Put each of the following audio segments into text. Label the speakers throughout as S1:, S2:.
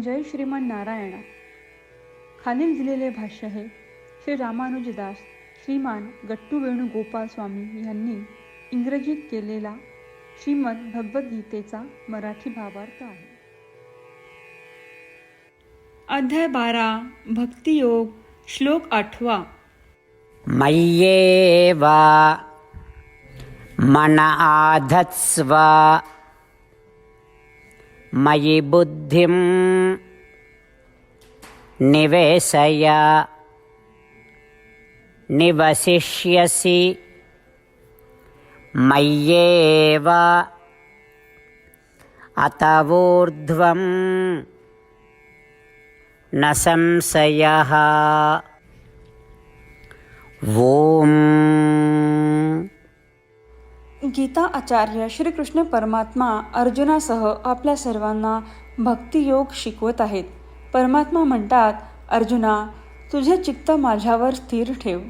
S1: जय श्रीमान नारायणा. खालील दिलेले भाष्य हे श्री रामानुजदास श्रीमान गट्टू वेणुगोपाल स्वामी यांनी इंग्रजीत केलेला श्रीमद भगवद्गीतेचा मराठी भावार्थ आहे. अध्याय बारा भक्तियोग श्लोक आठवा.
S2: मय्येवा मन आधत्स्व. मयि बुद्धिं निवेशय निवसिष्यसि मय्येव अत ऊर्ध्वं न संशयः ॐ
S1: गीता आचार्य श्रीकृष्ण परमात्मा अर्जुनासह आपल्या सर्वांना भक्तियोग शिकवत आहेत. परमात्मा म्हणतात अर्जुना तुझे चित्त माझ्यावर स्थिर ठेव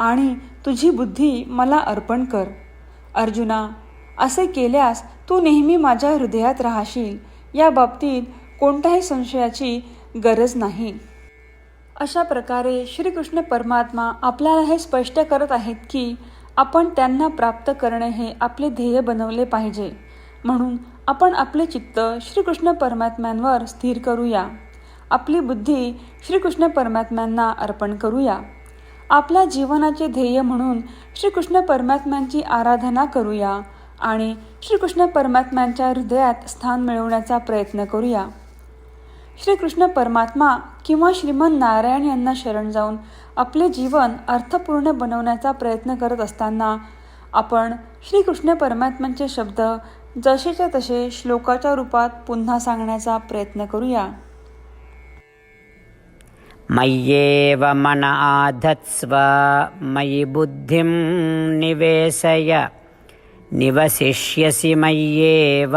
S1: आणि तुझी बुद्धी मला अर्पण कर. अर्जुना असे केल्यास तू नेहमी माझ्या हृदयात राहशील. या बाबतीत कोणत्याही संशयाची गरज नाही. अशा प्रकारे श्रीकृष्ण परमात्मा आपल्याला हे स्पष्ट करत आहेत की आपण त्यांना प्राप्त करणे हे आपले ध्येय बनवले पाहिजे. म्हणून आपण आपले चित्त श्रीकृष्ण परमात्म्यांवर स्थिर करूया. आपली बुद्धी श्रीकृष्ण परमात्म्यांना अर्पण करूया. आपल्या जीवनाचे ध्येय म्हणून श्रीकृष्ण परमात्म्यांची आराधना करूया आणि श्रीकृष्ण परमात्म्यांच्या हृदयात स्थान मिळवण्याचा प्रयत्न करूया. श्रीकृष्ण परमात्मा किंवा श्रीमन नारायण यांना शरण जाऊन आपले जीवन अर्थपूर्ण बनवण्याचा प्रयत्न करत असताना आपण श्रीकृष्ण परमात्म्यांचे शब्द जसेच्या तसे श्लोकाच्या रूपात पुन्हा सांगण्याचा प्रयत्न करूया.
S2: मय्येव मन आधत्स्व मयि बुद्धिं निवेशय निवसिष्यसि मय्येव।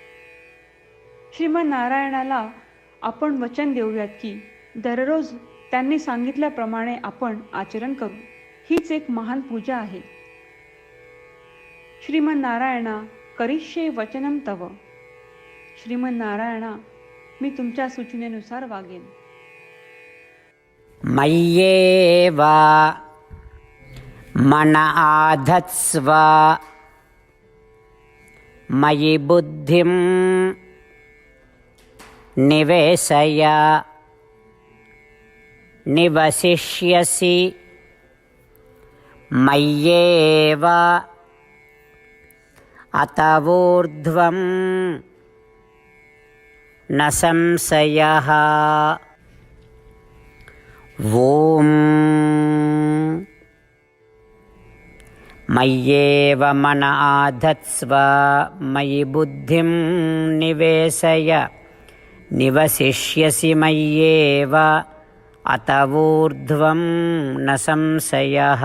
S1: श्रीमन नारायणाला आपण वचन देऊयात की दररोज त्यांनी सांगितल्याप्रमाणे आपण आचरण करू. हीच एक महान पूजा आहे. श्रीमन नारायणा करिष्ये वचनम तव. श्रीमन नारायणा मी तुमच्या सूचनेनुसार वागेन.
S2: मय्येव मन आधत्स्व मयि बुद्धिम् निवेशय निवसिष्यसि मय्येव अत ऊर्ध्वं न संशयः ॐ मय्येव मन आधत्स्व मयि बुद्धिं निवेशय निवसिष्यसि मय्येव अत ऊर्ध्वं न संशयः